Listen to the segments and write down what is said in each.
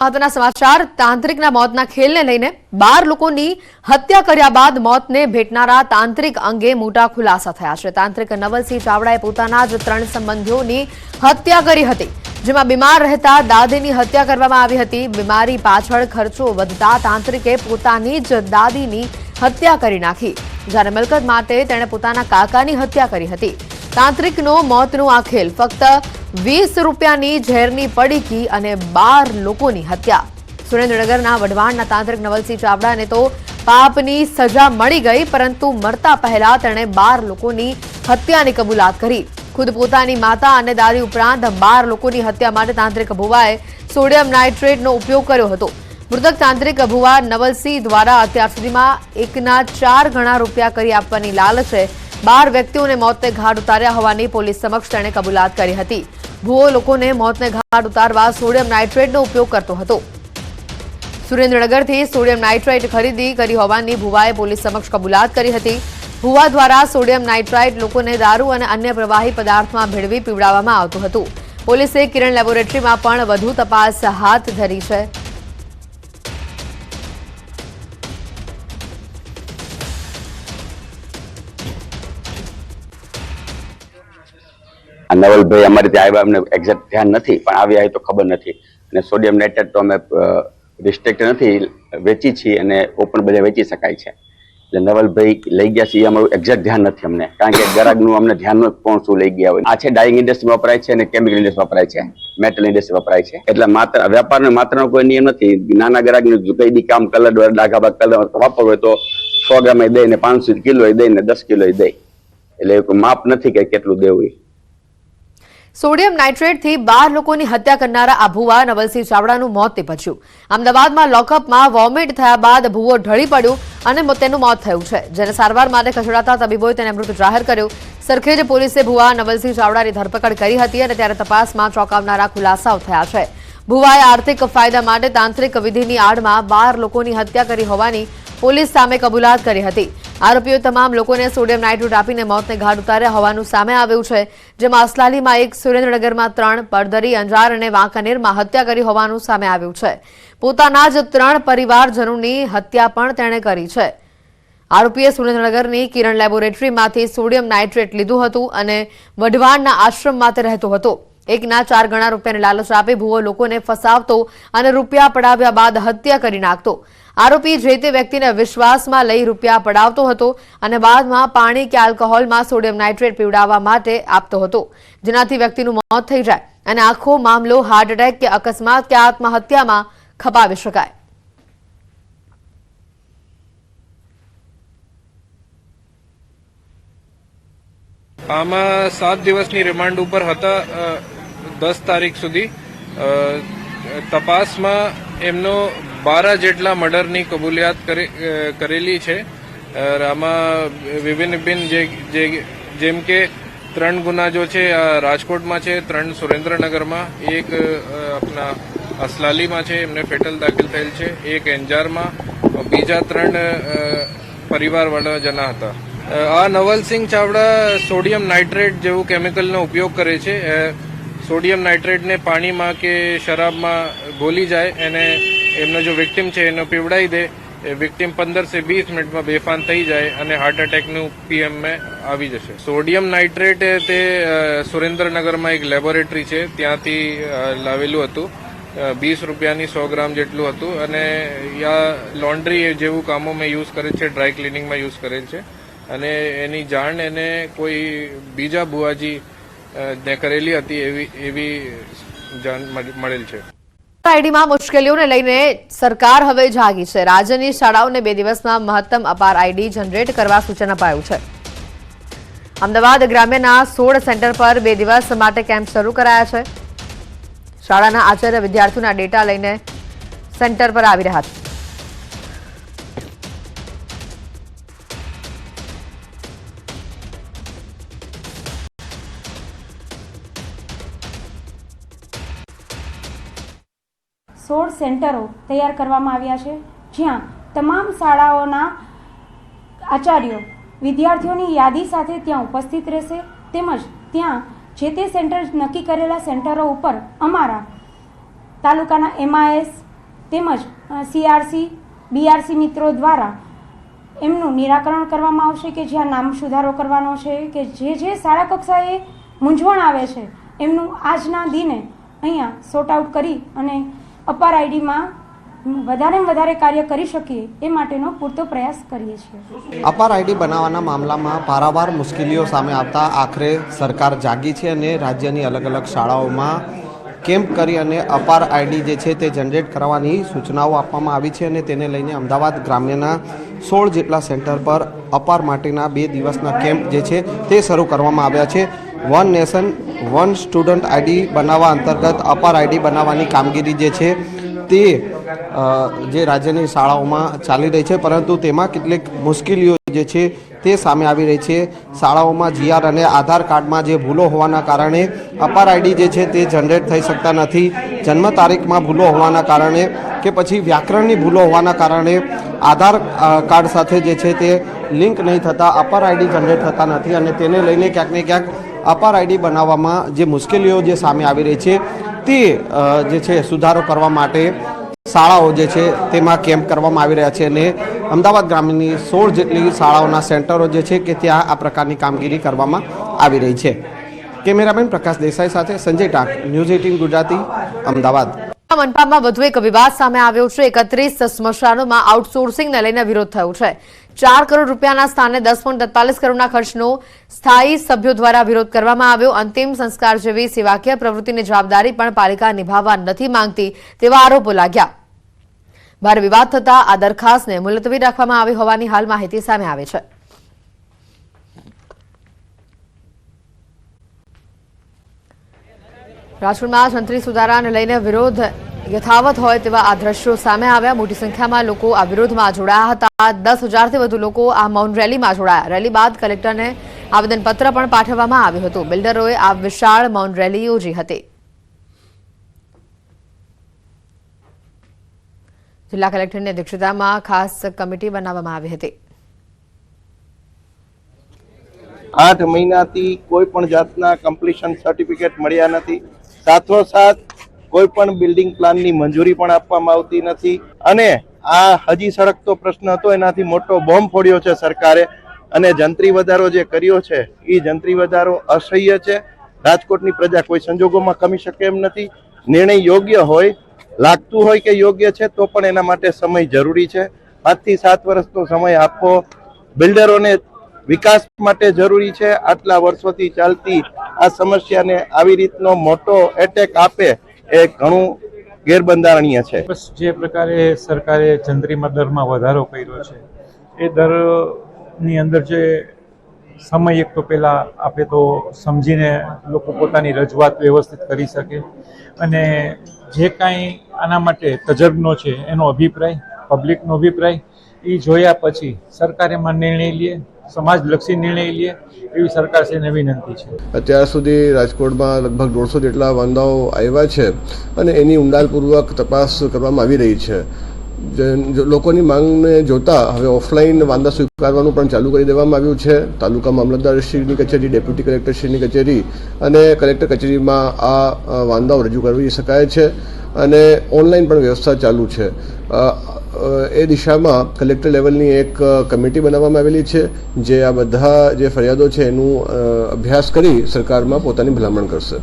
મહત્વના સમાચાર, તાંત્રિકના મોતના ખેલને લઈને બાર લોકોની હત્યા કર્યા બાદ મોતને ભેટનારા તાંત્રિક અંગે મોટા ખુલાસા થયા છે. તાંત્રિક નવલસિંહ ચાવડાએ પોતાના જ ત્રણ સંબંધીઓની હત્યા કરી હતી, જેમાં બીમાર રહેતા દાદીની હત્યા કરવામાં આવી હતી. બીમારી પાછળ ખર્ચો વધતા તાંત્રિકે પોતાની જ દાદીની હત્યા કરી નાખી. જ્યારે મિલકત માટે તેણે પોતાના કાકાની હત્યા કરી હતી. તાંત્રિકનો મોતનું આ ખેલ ફક્ત વીસ રૂપિયાની ઝેરની પડીકી અને બાર લોકોની હત્યા. સુરેન્દ્રનગરના વઢવાણના તાંત્રિક નવલસિંહ ચાવડાને તો પાપની સજા મળી ગઈ, પરંતુ મરતા પહેલા તેણે બાર લોકોની હત્યાની કબૂલાત કરી. ખુદ પોતાની માતા અને દાદી ઉપરાંત બાર લોકોની હત્યા માટે તાંત્રિક ભુવાએ સોડિયમ નાઇટ્રેટનો ઉપયોગ કર્યો હતો. મૃતક તાંત્રિક ભુવા નવલસિંહ દ્વારા અત્યાર સુધીમાં એકના ચાર ગણા રૂપિયા કરી આપવાની લાલચે બાર વ્યક્તિઓને મોતને ઘાટ ઉતાર્યા હોવાની પોલીસ સમક્ષ તેણે કબૂલાત કરી હતી. ભુવો લોકોને મોતને ઘાટ ઉતારવા સોડિયમ નાઇટ્રેટનો ઉપયોગ કરતો હતો. સુરેન્દ્રનગરથી સોડિયમ નાઇટ્રાઇટ ખરીદી કરી હોવાની ભુવાએ પોલીસ સમક્ષ કબૂલાત કરી હતી. ભુવા દ્વારા સોડિયમ નાઇટ્રાઇટ લોકોને દારૂ અને અન્ય પ્રવાહી પદાર્થમાં ભેળવી પીવડાવવામાં આવતું હતું. પોલીસે કિરણ લેબોરેટરીમાં પણ વધુ તપાસ હાથ ધરી છે. આ નવલભાઈ અમારે ત્યાં આવ્યા, અમને એક્ઝેક્ટ ધ્યાન નથી, પણ આવ્યા હોય તો ખબર નથી. અને સોડિયમ નાઇટ્રેટ તો અમે રિસ્ટ્રિક્ટ નથી, વેચી છીએ અને ઓપન બધે વેચી શકાય છે. એટલે નવલભાઈ લઈ ગયા છે અમારું એક્ઝેક્ટ ધ્યાન નથી અમને. કારણ કે ગરાગનું અમને ધ્યાન કોણ શું લઈ ગયા હોય. આ છે ડાઇંગ ઇન્ડસ્ટ્રી વપરાય છે અને કેમિકલ ઇન્ડસ્ટ્રી વપરાય છે. મેટલ ઇન્ડસ્ટ્રી વપરાય છે. એટલે માત્ર વેપારનો માત્રનો કોઈ નિયમ નથી. નાના ગરાગનું કઈ બી કામ કલર ડાઘા ભાગ કલર વાપરવો હોય તો સો ગ્રામ દઈ ને પાંચસો કિલો દઈ ને દસ કિલો દઈ. એટલે માપ નથી કે કેટલું દેવું સોડિયમ નાઇટ્રેટથી બાર લોકોની હત્યા કરનારા આ ભુવા નવલસિંહ ચાવડાનું મોત નિપજ્યું. અમદાવાદમાં લોકઅપમાં વોમિટ થયા બાદ ભુવો ઢળી પડ્યું અને તેનું મોત થયું છે. જેને સારવાર માટે ખસેડાતા તબીબોએ તેને મૃત જાહેર કર્યો. સરખેજ પોલીસે ભુવા નવલસિંહ ચાવડાની ધરપકડ કરી હતી અને ત્યારે તપાસમાં ચોંકાવનારા ખુલાસાઓ થયા છે. ભુવાએ આર્થિક ફાયદા માટે તાંત્રિક વિધિની આડમાં બાર લોકોની હત્યા કરી હોવાની પોલીસ સામે કબૂલાત કરી હતી. આરોપીઓ તમામ લોકોને સોડિયમ નાઇટ્રેટ આપીને મોતને ઘાટ ઉતાર્યા હોવાનું સામે આવ્યું છે, જેમાં અસલાલીમાં એક સુરેન્દ્રનગરમાં ત્રણ પડદરી અંજાર અને વાંકાનેરમાં હત્યા કરી હોવાનું સામે આવ્યું છે. પોતાના જ ત્રણ પરિવારજનોની હત્યા પણ તેણે કરી છે. આરોપીએ સુરેન્દ્રનગરની કિરણ લેબોરેટરીમાંથી સોડિયમ નાઇટ્રેટ લીધું હતું અને વઢવાણના આશ્રમમાં તે રહેતો હતો. એકના ચાર ગણા રૂપિયાની લાલચ આપી ભુવો લોકોને ફસાવતો અને રૂપિયા પડાવ્યા બાદ હત્યા કરી નાખતો. આરોપી જે તે વ્યક્તિને વિશ્વાસમાં લઈ રૂપિયા પડાવતો હતો અને બાદમાં પાણી કે આલ્કોહોલમાં સોડિયમ નાઇટ્રેટ પીવડાવવા માટે આપતો હતો. જેનાથી વ્યક્તિનું મોત થઈ જાય અને આખો મામલો હાર્ટ એટેક કે અકસ્માત કે આત્મહત્યામાં ખપાવી શકાય. આમાં સાત દિવસની રિમાન્ડ ઉપર હતા દસ તારીખ સુધી. તપાસમાં એમનો બારા જેટલા મર્ડરની કબૂલિયાત કરે- કરેલી છે. આમાં વિભિન્ન બિન જે જેમ કે ત્રણ ગુના જો છે, આ રાજકોટમાં છે, ત્રણ સુરેન્દ્રનગરમાં, એક આપણા અસલાલીમાં છે, એમને ફેટલ દાખલ થયેલ છે, એક એન્જારમાં બીજા ત્રણ પરિવારવાળા જણા હતા. આ નવલસિંહ ચાવડા સોડિયમ નાઇટ્રેટ જેવું કેમિકલનો ઉપયોગ કરે છે. સોડિયમ નાઇટ્રેટને પાણીમાં કે શરાબમાં ગોલી જાય અને એમનો જો વિક્ટિમ છે એનો પીવડાવી દે, એ વિક્ટિમ પંદર સે વીસ મિનિટમાં બેફાન થઈ જાય અને હાર્ટ એટેકનું પીએમમાં આવી જશે. સોડિયમ નાઇટ્રેટ તે સુરેન્દ્રનગરમાં એક લેબોરેટરી છે, ત્યાંથી લાવેલું હતું. વીસ રૂપિયાની સો ગ્રામ જેટલું હતું અને યા લોન્ડ્રી જેવું કામોમાં યુઝ કરે છે, ડ્રાય ક્લિનિંગમાં યુઝ કરે છે. અને એની જાણ એને કોઈ બીજા બુઆજી ને કરેલી હતી એવી એવી જાણ મળ- મળેલ છે. આઈડીમાં મુશ્કેલીઓને લઈને સરકાર હવે જાગી છે. રાજ્યની શાળાઓને બે દિવસમાં મહત્તમ અપાર આઈડી જનરેટ કરવા સૂચન અપાયું છે. અમદાવાદ ગ્રામ્યના સોળ સેન્ટર પર બે દિવસ માટે કેમ્પ શરૂ કરાયા છે. શાળાના આચાર્ય વિદ્યાર્થીઓના ડેટા લઈને સેન્ટર પર આવી રહ્યા છે. સોળ સેન્ટરો તૈયાર કરવામાં આવ્યા છે, જ્યાં તમામ શાળાઓના આચાર્યો વિદ્યાર્થીઓની યાદી સાથે ત્યાં ઉપસ્થિત રહેશે, તેમજ ત્યાં જે તે સેન્ટર નક્કી કરેલા સેન્ટરો ઉપર અમારા તાલુકાના એમઆઈએસ તેમજ સીઆરસી, બીઆરસી મિત્રો દ્વારા એમનું નિરાકરણ કરવામાં આવશે કે જ્યાં નામ સુધારો કરવાનો છે, કે જે જે શાળા કક્ષાએ મૂંઝવણ આવે છે, એમનું આજના દિને અહીંયા સોર્ટ આઉટ કરી અને અપાર આઈડીમાં વધારે વધારે કાર્ય કરી શકીએ એ માટેનો પૂરતો પ્રયાસ કરીએ છીએ. અપાર આઈડી બનાવવાના મામલામાં પારાવાર મુશ્કેલીઓ સામે આવતા આખરે સરકાર જાગી છે અને રાજ્યની અલગ અલગ શાળાઓમાં કેમ્પ કરી અને અપાર આઈડી જે છે તે જનરેટ કરવાની સૂચનાઓ આપવામાં આવી છે અને તેને લઈને અમદાવાદ ગ્રામ્યના સોળ જેટલા સેન્ટર પર અપાર માટેના બે દિવસના કેમ્પ જે છે તે શરૂ કરવામાં આવ્યા છે. One nation, one student ID બનાવવા અંતર્ગત અપાર આઈડી બનાવવાની કામગીરી જે છે તે જે રાજ્યની શાળાઓમાં ચાલી રહી છે, પરંતુ તેમાં કેટલીક મુશ્કેલીઓ જે છે તે સામે આવી રહી છે. શાળાઓમાં જીઆર અને આધાર કાર્ડમાં જે ભૂલો હોવાના કારણે અપાર આઈડી જે છે તે જનરેટ થઈ શકતા નથી. જન્મ તારીખમાં ભૂલો હોવાના કારણે કે પછી વ્યાકરણની ભૂલો હોવાના કારણે આધાર કાર્ડ સાથે જે છે તે લિંક નહીં થતા, અપાર આઈડી જનરેટ થતા નથી અને તેને લઈને ક્યાંક ને ક્યાંક અપાર આઈડી બનાવવામાં જે મુશ્કેલીઓ જે સામે આવી રહી છે, તે જે છે, સુધારો કરવા માટે શાળાઓ જે છે, તેમાં કેમ્પ કરવામાં આવી રહ્યા છે અને અમદાવાદ ગ્રામીણની સોળ જેટલી શાળાઓના સેન્ટરો જે છે કે ત્યાં આ પ્રકારની કામગીરી કરવામાં આવી રહી છે. કેમેરામેન પ્રકાશ દેસાઈ સાથે સંજય ટાંક, ન્યૂઝ એટીન ગુજરાતી, અમદાવાદ. મનપામાં વધુ એક વિવાદ સામે આવ્યો છે. એકત્રીસ સ્મશાનોમાં આઉટસોર્સિંગને લઈને વિરોધ થયો છે. ચાર કરોડ રૂપિયાના સ્થાને દસ પોઈન્ટ તેતાલીસ કરોડના ખર્ચનો સ્થાયી સભ્યો દ્વારા વિરોધ કરવામાં આવ્યો. અંતિમ સંસ્કાર જેવી સેવાકીય પ્રવૃત્તિની જવાબદારી પણ પાલિકા નિભાવવા નથી માંગતી તેવા આરોપો લાગ્યા. ભારે વિવાદ થતા આ દરખાસ્તને મુલતવી રાખવામાં આવી હોવાની હાલ માહિતી સામે આવે છે. રાજકોટમાં સંત્રી સુધારાને લઈને વિરોધ યથાવત હોય તેવા આ દ્રશ્યો સામે આવ્યા. મોટી સંખ્યામાં લોકો આ વિરોધમાં જોડાયા હતા. દસ હજારથી વધુ લોકો આ મૌન રેલીમાં જોડાયા. રેલી બાદ કલેક્ટરને આવેદનપત્ર પણ પાઠવવામાં આવ્યું હતું. બિલ્ડરોએ આ વિશાળ મૌન રેલી યોજી હતી. જિલ્લા કલેક્ટરની અધ્યક્ષતામાં ખાસ કમિટી બનાવવામાં આવી હતી. આઠ મહિનાથી કોઈ પણ જાતના કમ્પ્લીશન સર્ટિફિકેટ મળ્યા નથી. સાથોસાથ કોઈ પણ બિલ્ડિંગ પ્લાનની મંજૂરી પણ આપવામાં આવતી નથી. અને આ હજી સળગતો પ્રશ્ન હતો, એનાથી મોટો બોમ્બ ફોડ્યો છે સરકારે. અને જંત્રી વધારો જે કર્યો છે એ જંત્રી વધારો અસહ્ય છે. રાજકોટની પ્રજા કોઈ સંજોગોમાં કમી શકે એમ નથી. નિર્ણય યોગ્ય હોય, લાગતું હોય કે યોગ્ય છે, તો પણ એના માટે સમય જરૂરી છે. પાંચથી સાત વર્ષનો સમય આપવો બિલ્ડરોને વિકાસ માટે જરૂરી છે. આટલા વર્ષોથી ચાલતી આ સમસ્યાને આવી રીતનો મોટો એટેક આપે એ ઘણું ગેરબંધારણીય છે. બસ જે પ્રકારે સરકારે જંત્રીમાં દરમાં વધારો કર્યો છે, એ દરની અંદર જે સમય એક તો પહેલાં આપે તો સમજીને લોકો પોતાની રજૂઆત વ્યવસ્થિત કરી શકે અને જે કાંઈ આના માટે તજજ્ઞો છે એનો અભિપ્રાય પબ્લિકનો અભિપ્રાય એ જોયા પછી સરકાર એમાં નિર્ણય લે, સમાજલક્ષી નિર્ણય લે, એવી સરકારશ્રીને વિનંતી છે. અત્યાર સુધી રાજકોટમાં લગભગ દોઢસો જેટલા વાંધાઓ આવ્યા છે અને એની ઊંડાણપૂર્વક તપાસ કરવામાં આવી રહી છે. લોકોની માંગને જોતા હવે ઓફલાઈન વાંધા સ્વીકારવાનું પણ ચાલુ કરી દેવામાં આવ્યું છે. તાલુકા મામલતદારશ્રીની કચેરી, ડેપ્યુટી કલેક્ટરશ્રીની કચેરી અને કલેક્ટર કચેરીમાં આ વાંધાઓ રજૂ કરી શકાય છે અને ઓનલાઈન પણ વ્યવસ્થા ચાલુ છે. એ દિશામાં કલેક્ટર લેવલની એક કમિટી બનાવવામાં આવેલી છે, જે આ બધા જે ફરિયાદો છે એનું અભ્યાસ કરી સરકારમાં પોતાની ભલામણ કરશે.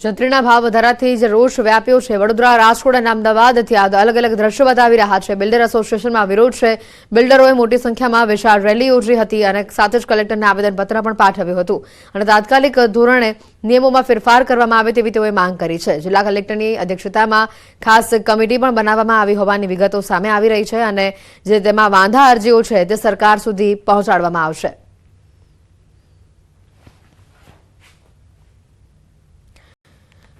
જંત્રીના ભાવ વધારાથી જે રોષ વ્યાપ્યો છે. વડોદરા, રાજકોટ અને અમદાવાદથી આ અલગ અલગ દ્રશ્યો બતાવી રહ્યા છે. બિલ્ડર એસોસિએશનમાં વિરોધ છે. બિલ્ડરોએ મોટી સંખ્યામાં વિશાળ રેલી યોજી હતી અને સાથે જ કલેક્ટરને આવેદનપત્ર પણ પાઠવ્યું હતું. અને તાત્કાલિક ધોરણે નિયમોમાં ફેરફાર કરવામાં આવે તેવી તેઓએ માંગ કરી છે. જિલ્લા કલેક્ટરની અધ્યક્ષતામાં ખાસ કમિટી પણ બનાવવામાં આવી હોવાની વિગતો સામે આવી રહી છે અને જે તેમાં વાંધા અરજીઓ છે તે સરકાર સુધી પહોંચાડવામાં આવશે.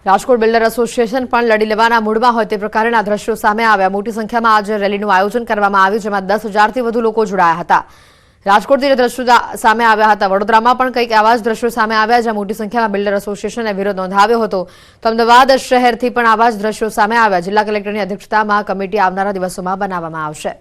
રાજકોટ બિલ્ડર એસોસિએશન પણ લડી લેવાના મૂડમાં હોય તે પ્રકારના દ્રશ્યો સામે આવ્યા. મોટી સંખ્યામાં આજે રેલીનું આયોજન કરવામાં આવ્યું, જેમાં દસ હજારથી વધુ લોકો જોડાયા હતા. રાજકોટથી દ્રશ્યો સામે આવ્યા હતા, વડોદરામાં પણ કંઈક આવા જ દ્રશ્યો સામે આવ્યા, જ્યાં મોટી સંખ્યામાં બિલ્ડર એસોસિએશને વિરોધ નોંધાવ્યો હતો. તો અમદાવાદ શહેરથી પણ આવા જ દ્રશ્યો સામે આવ્યા. જિલ્લા કલેક્ટરની અધ્યક્ષતામાં કમિટી આવનારા દિવસોમાં બનાવવામાં આવશે.